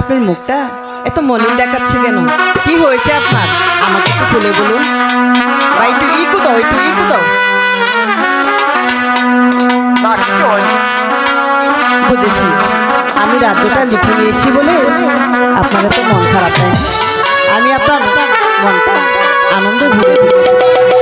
আপনার মুখটা এত মলিন দেখাচ্ছে কেন? কি হয়েছে আপনার? আমাকে একটু খুলে বলুন। একটু ইকু দাও, একটু ইকু দাও। বুঝেছি। আমি রাজ্যটা লিখে নিয়েছি বলে আপনার এত মন খারাপ না? আমি আপনার মনটা আনন্দে ভরে দিচ্ছি।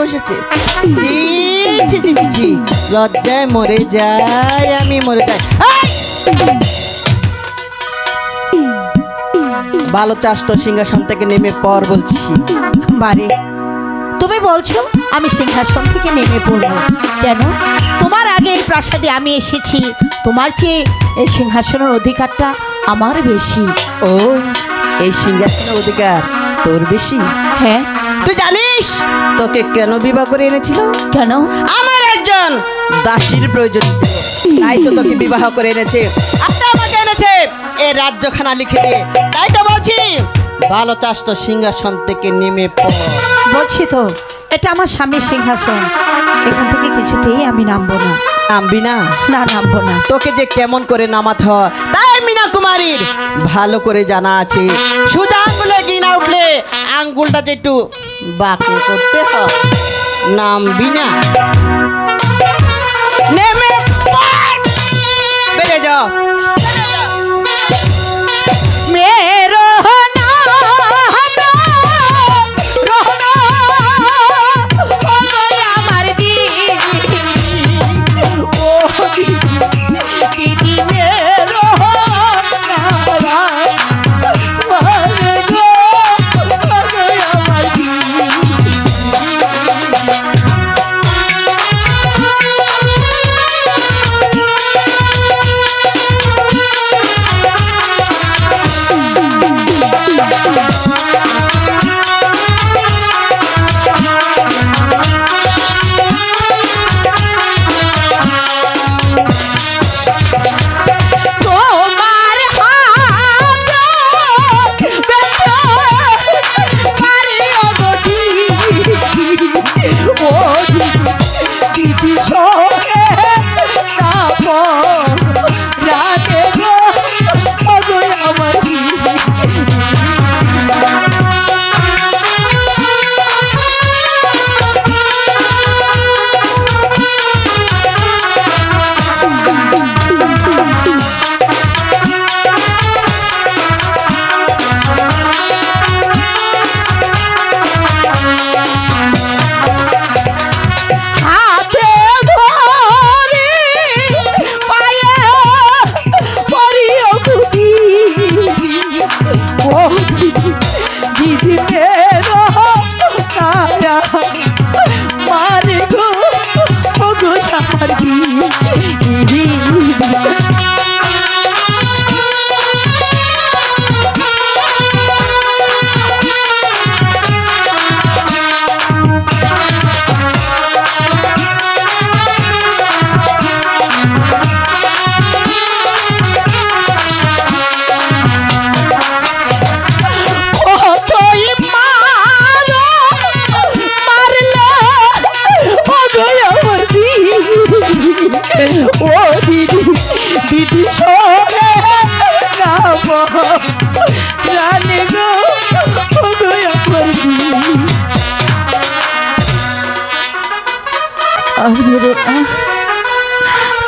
বসেছে। লজ্জায় মরে যাই আমি মরে যাই। ভালো চাষ তো সিংহাসন থেকে নেমে পর বলছি। বারে তুমি বলছো আমি সিংহাসন থেকে নেমে পড়ব। কেন? তোমার আগে এই প্রাসাদে আমি এসেছি। তোমার চেয়ে এই সিংহাসনের অধিকারটা আমার বেশি। ও এই সিংহাসনের অধিকার তোর বেশি? হ্যাঁ তুই জানিস? তোকে কেন বিবাহ করে এনেছিল? কেন? আমার একজন দাসীর প্রয়োজন তাই তো তোকে বিবাহ করে এনেছে। আচ্ছা আমাকে এনেছে এ রাজ্যখানা লিখে দিয়ে। তাই তো বলছি ভালো চাষ তো সিংহাসন থেকে নেমে পড় বলছি তো এটা আমার স্বামীর সিংহাসন। এখান থেকে কিছুতেই আমি নামবো না। নামবি না? না নামবো না। তোকে যে কেমন করে নামাতে হয় তাই মিনা কুমারীর ভালো করে জানা আছে। সোজা আঙ্গুলে গিনা উঠলে আঙ্গুলটা যে একটু বাঁকে করতে হয়। নাম না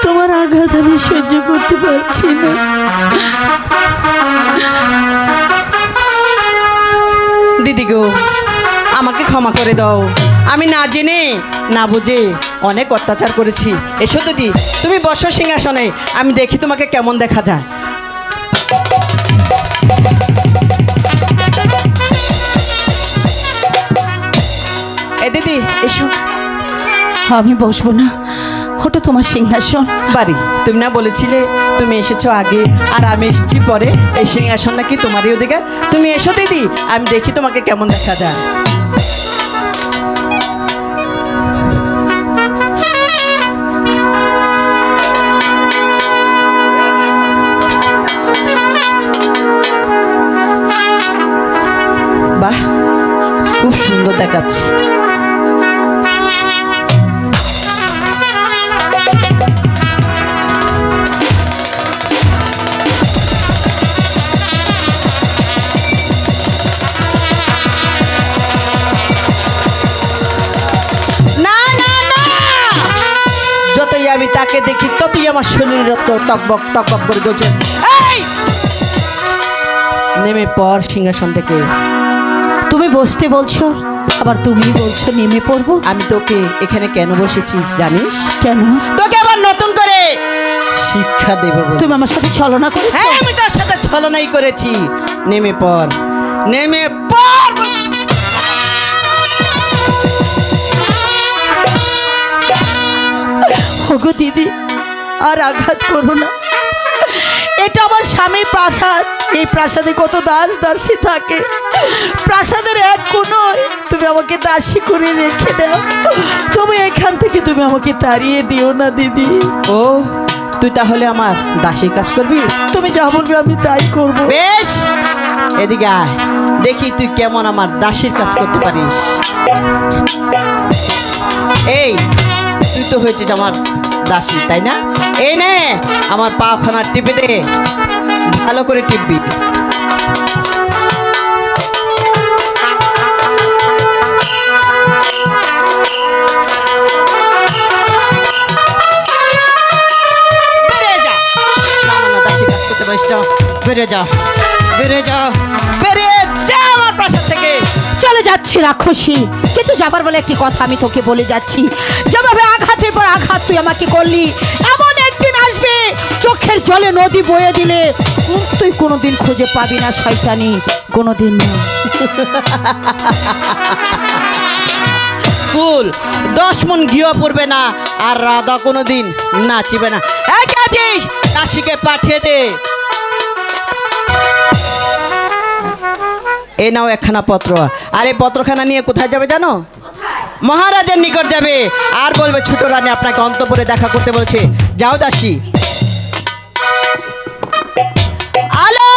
তোমার আঘাত আমি সহ্য করতে পারছি না। দিদি গো, আমাকে ক্ষমা করে দাও। আমি না জেনে, না বুঝে অনেক অত্যাচার করেছি। এসো দিদি, তুমি বসো সিংহাসনে, আমি দেখি তোমাকে কেমন দেখা যায়। এ দিদি, এসো। আমি বসবো না। ওটা তোমার সিংহাসন। বাড়ি, তুমি না বলেছিলে তুমি এসেছ আগে, আর আমি এসেছি পরে। এই সিংহাসন নাকি তোমারই অধিকার। তুমি এসো দিদি, আমি দেখি তোমাকে কেমন দেখা যায়। বাহ, খুব সুন্দর দেখাচ্ছে। তাকে দেখি ততই আমার শরীর রক্ত টকবক টকবক করে এই! নেমে পর সিংহাসন থেকে। তুমি বসতে বলছো আবার তুমি বলছো নেমে পড়ব? আমি তোকে এখানে কেন বসেছি জানিস? কেন? তোকে আবার নতুন করে শিক্ষা দেব তুমি আমার সাথে ছলনা করেছ? হ্যাঁ আমি তার সাথে ছলনাই করেছি। নেমে পর নেমে দিদি আর আঘাত করো না। এটা আমার স্বামী প্রাসাদ। এই প্রাসাদে কত দাস দাসী থাকে। প্রাসাদের এক কোনোয় তুমি আমাকে দাসী করে রেখে দাও। তুমি এখান থেকে তুমি আমাকে তাড়িয়ে দিও না দিদি। ও তুই তাহলে আমার দাসীর কাজ করবি? তুমি যা বলবে আমি তাই করব। বেশ এদিকে আয়। দেখি তুই কেমন আমার দাসীর কাজ করতে পারিস। এই তুই তো হয়েছিস আমার দাসী, তাই না? এই নে, আমার পাখানা টিপে দে। ভালো করে টিপবি। বেরিয়ে যা। বেরিয়ে যা বেরিয়ে যা আমার প্রাসাদ থেকে। চলে যাচ্ছি রাক্ষসী কিন্তু যাবার বলে একটি কথা আমি তোকে বলে যাচ্ছি। যেভাবে আঘাতের পর আঘাত তুই আমাকে করলি এমন একদিন আসবে চোখের জলে নদী বয়ে দিলে তুই কোনোদিন খুঁজে পাবি না শয়তানি কোনোদিন না। ফুল দশ মন ঘিও পড়বে না আর রাধা কোনোদিন নাচিবে না। এই কে আছিস দাসীকে পাঠিয়ে দে। এ নাও একখানা পত্র। আর এই পত্রখানা নিয়ে কোথায় যাবে জানো? মহারাজের নিকট যাবে। আর বলবে, ছোট রানী, আপনাকে অন্তপুরে দেখা করতে বলেছে। যাও দাসী। আলো!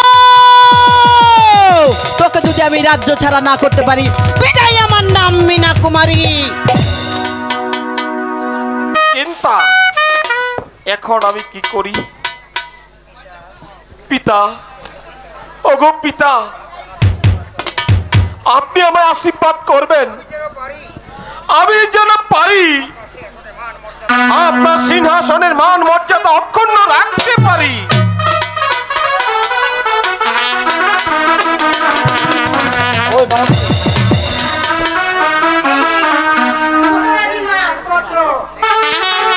তোকে যদি আমি রাজ্য ছাড়া না করতে পারি, বিদায় আমার নাম মিনা কুমারী। চিন্তা? এখন আমি কি করি? পিতা? ওগো পিতা! আপনি আমায় আশীর্বাদ করবেন। আমি যেন পারি। আপনার সিংহাসনের মান মর্যাদা অক্ষুণ্ণ রাখতে পারি।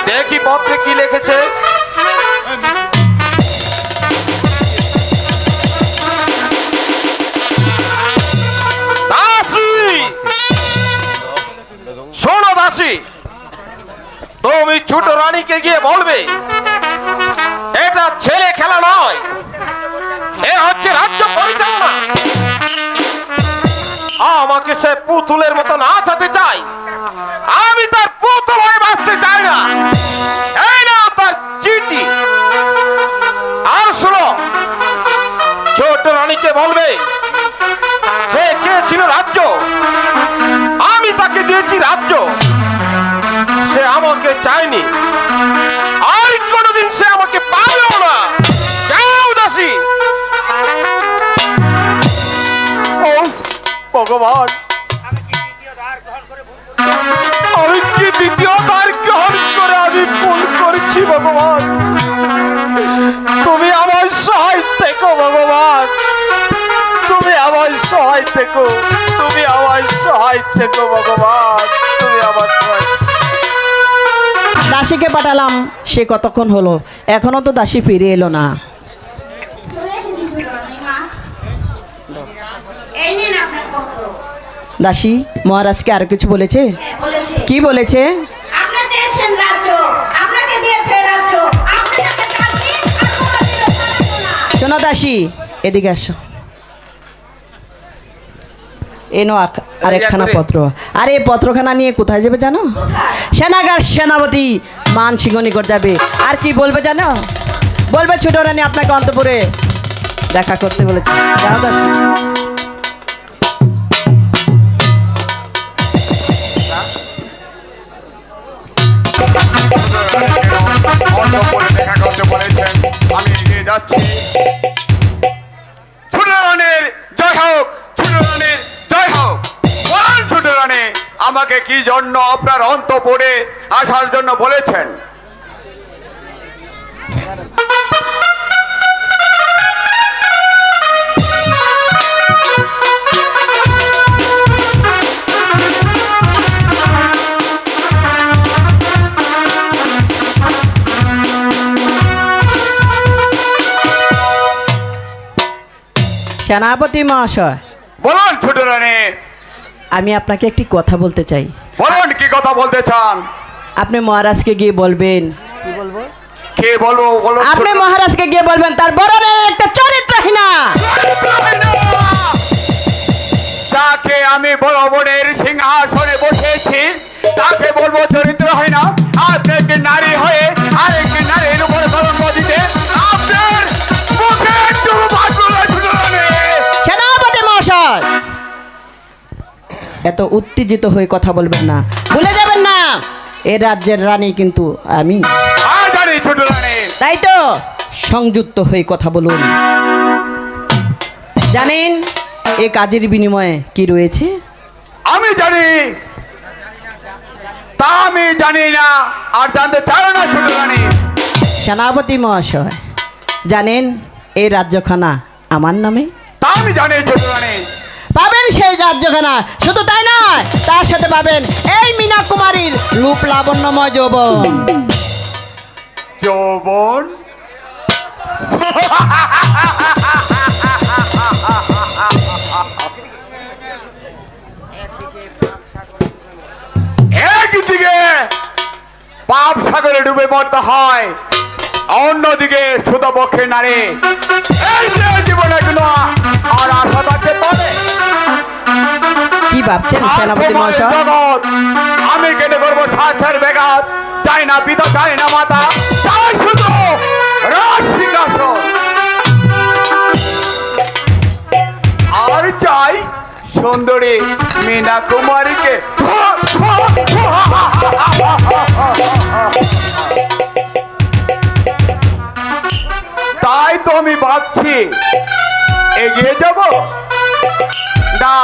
দেখি পত্রে কি লিখেছে? দাসী তুমি ছোট রানীকে গিয়ে বলবে, এটা ছেলে খেলা নয়, এ হচ্ছে রাজ্য পরিচালনা। আমাকে সে পুতুলের মতো নাচাতে চাই আমি তার পুতুল হয়ে বাঁচতে চাই না। এই না তার চিঠি। আর শোনো, ছোট রানীকে বলবে, সে চেয়েছিল রাজ্য, আমি তাকে দিয়েছি রাজ্য। আমাকে চায়নি। আর কোনোদিন সে আমাকে পাবেও না। যাও দাসী। ও ভগবান। আমি ভগবান? তুমি আমার সহায় থেকো, ভগবান। তুমি আমার সহায় থেকো। তুমি আমার সহায় থেকো, ভগবান। তুমি আমার সহায় দাসীকে পাঠালাম সে কতক্ষণ হলো? এখনও তো দাসী ফিরে এলো না। দাসী মহারাজকে আরও কিছু বলেছে? হ্যাঁ, কি বলেছে। শোনো দাসী এদিকে আসো। এনো আরেকখানা পত্র। আর এই পত্রখানা নিয়ে কোথায় যাবে জানো? সেনাগার সেনাপতি মান সিংহ নিকট যাবে। আর কি বলবে জানো? বলবে ছোট রানী আপনাকে অন্তপুরে দেখা করতে বলেছে। দেখা করতে বলেছেন। আমাকে কি জন্য আপনার অন্তঃপুরে আসার জন্য বলেছেন? সেনাপতি মহাশয়। বলুন ছোট রানী। আমি আপনাকে একটি কথা বলতে চাই। বলুন কি কথা বলতে চান? আপনি মহারাজকে গিয়ে বলবেন। কে বলব? বলুন আপনি মহারাজকে গিয়ে বলবেন তার বড় একটা চরিত্রহীনা। তাকে আমি বড় বোনের সিংহাসনে বসেছি তাকে উত্তেজিত হয়ে কথা বলবেন না। ভুলে যাবেন না। এ রাজ্যের রানী কিন্তু আমি। তাই তো? সংযুক্ত হয়ে কথা বলুন। জানেন এ কাজের বিনিময়ে কি রয়েছে? আমি জানি। তা আমি জানি না। আর জানতে চাও না ছোট রানী। সেনাপতি মহাশয় জানেন এই রাজ্যখানা আমার নামে? তা আমি জানি ছোট রানী। সেই রাজ্যখানা। শুধু তাই নয়, তার সাথে পাবেন এই মীনা কুমারীর রূপ লাবণ্যময় যৌবন। যৌবন? একদিকে পাপ সাগরে ডুবে মরতে হয় অন্যদিকে শুধু পক্ষে নারী। এই যে জীবনে আর আশা থাকতে পারে। কি ভাবছেন সেনাপতি মহাশয়? আমি কেটে করব স্বার্থের বেগাত চাই না পিতা চাই না মাতা চাই শুধু রাজ সিংহাসন আর চাই সুন্দরী মীনা কুমারীকে তাই তো আমি ভাবছি এগিয়ে যাব না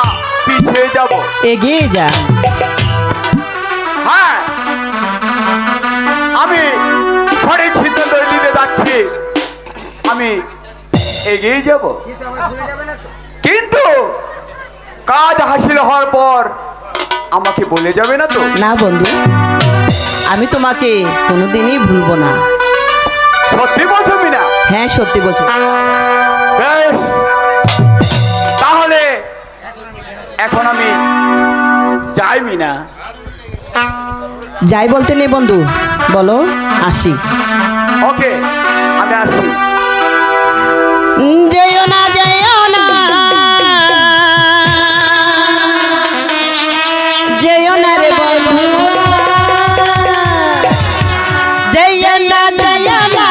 পিছিয়ে যাব? এগিয়ে যান। হ্যাঁ আমি সঠিক সিদ্ধান্ত নিতে যাচ্ছি আমি এগিয়ে যাব। কিন্তু কাজ হাসিল হওয়ার পর আমাকে বলে যাবে না তো? না বন্ধু আমি তোমাকে কোনোদিনই ভুলবো না। সত্যি বলছো? না হ্যাঁ সত্যি বলছি। তাহলে এখন আমি যাই না? যাই বলতে নেই বন্ধু। বলো আসি। ওকে আমি আসি। যেও না যেও না। যেও না রে বন্ধু। যেও না যেও না।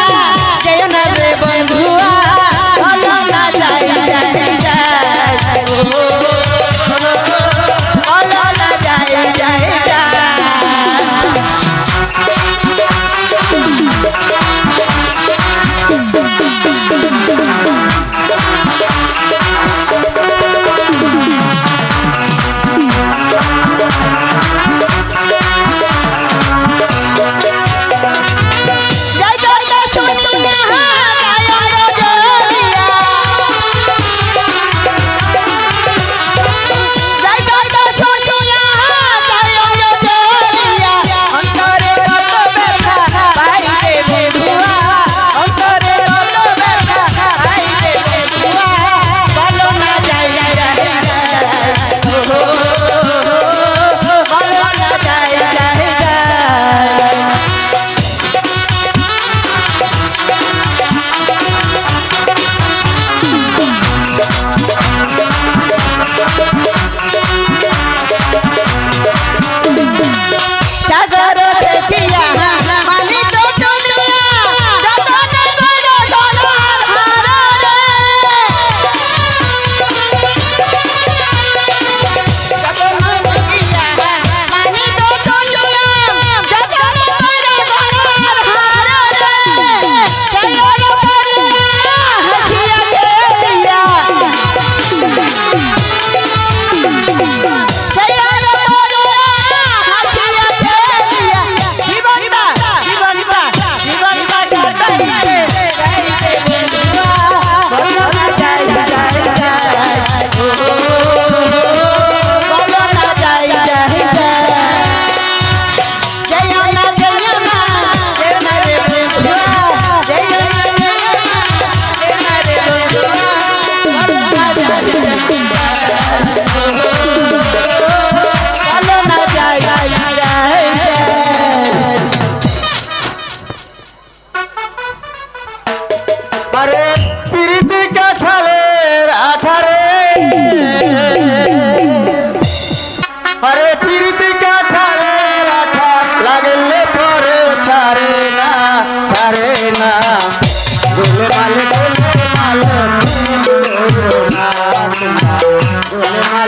গোলে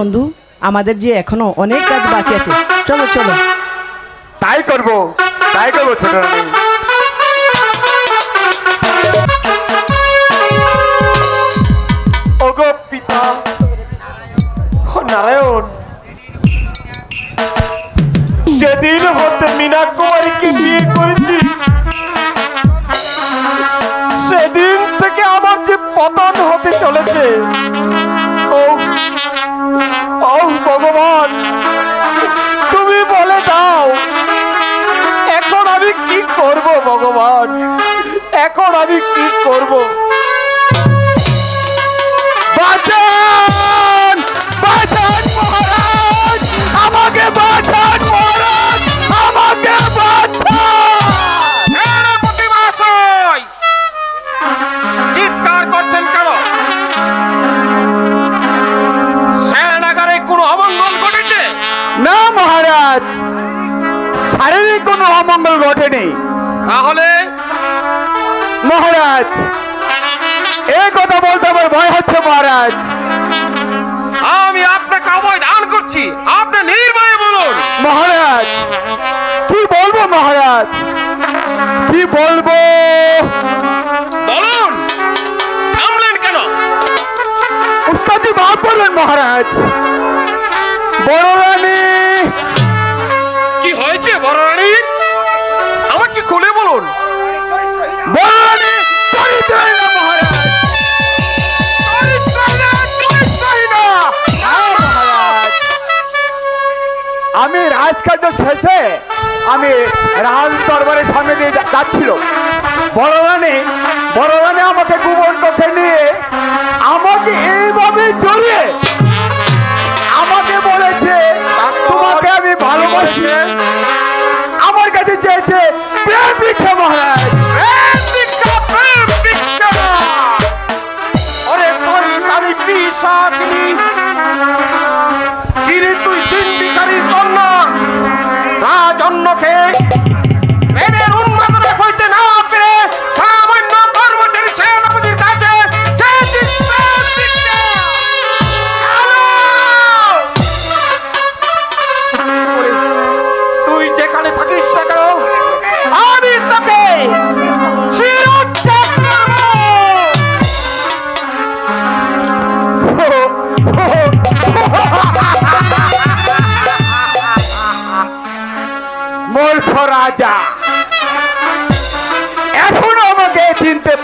বন্ধু, আমাদের যে এখনও অনেক কাজ বাকি আছে, চলো চলো। তাই করব তাই করব ছোট যেদিন হতে মীনা কুমারীকে বিয়ে করেছি, সেদিন থেকে আমার যে পতন হতে চলেছে ভগবান, তুমি বলে দাও, এখন আমি কি করব ভগবান? এখন আমি কি করব? বাঁচান! বাঁচান মহারাজ! আমাকে বাঁচান! অমঙ্গল ঘটেনি। তাহলে? মহারাজ এই কথা বলতে আমার ভয় হচ্ছে মহারাজ। আমি আপনাকে অবয় দান করছি। আপনি নির্ভয়ে বলুন। মহারাজ কি বলব মহারাজ? কি বলব? বলুন। থামলেন কেন? উস্তাদি মাফ করবেন মহারাজ। বড় রানী। কি হয়েছে বড় রানী? আমি রাজকার্য শেষে আমি রাজ দরবারের সামনে দিয়ে যাচ্ছিল। বড় রানী আমাকে গোবর পথে নিয়ে আমাকে এইভাবে জড়িয়ে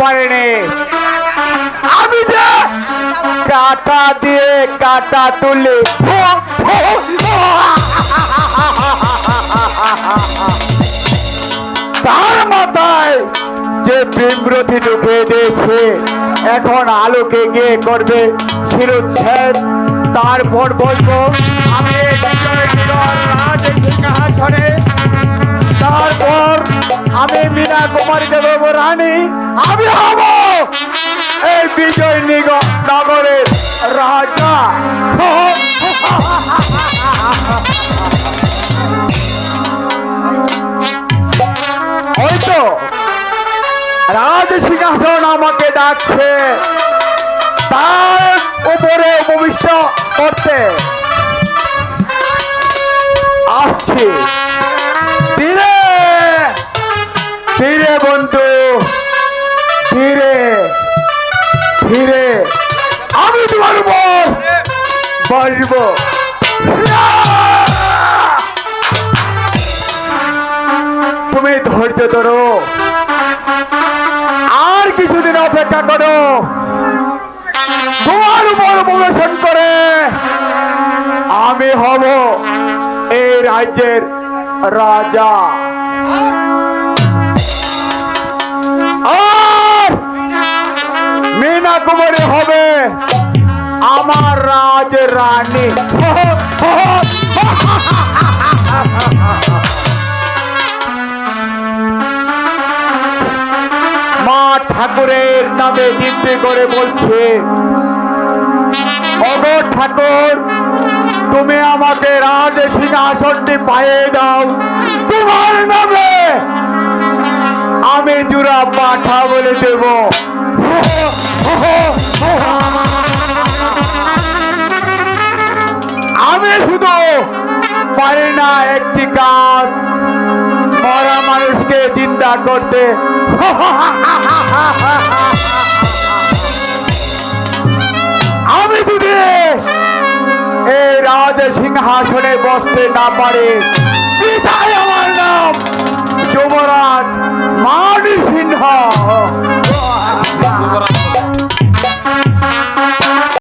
পারেনি আমি যে কাটা দিয়ে কাটা তুলে তার মাথায় যে বিমরতি ঢুকিয়ে দিয়েছে এখন আলোকে গিয়ে করবে শিরোচ্ছেদ তারপর বলব আমি মীনা কুমারী দেব রানী, আমি হব এই বিজয় নিগর নগরের রাজা। ওই তো, রাজ সিংহাসন আমাকে ডাকছে। তার উপরে উপবিষ্ট করতে। আসছি। ধীরে আমি তোমার উপর বসবো তুমি ধৈর্য ধরো। আর কিছুদিন অপেক্ষা করো। তোমার উপর প্রবেশন করে আমি হব এই রাজ্যের রাজা। মিনা কুমারী হবে। আমার রাজ রানী। মা ঠাকুরের নামে দিব্যি করে বলছে অগর ঠাকুর, তুমি আমাকে রাজ সিংহাসনটি পায়ে দাও। তোমার নামে আমি জুরা পাঠা বলে দেব। আমি শুধু পারি না একটি কাজ, মরা মানুষকে চিন্তা করতে। আমি যদি এই রাজ সিংহাসনে বসতে না পারে পিতাই আমার নাম, যুবরাজ মানি সিংহ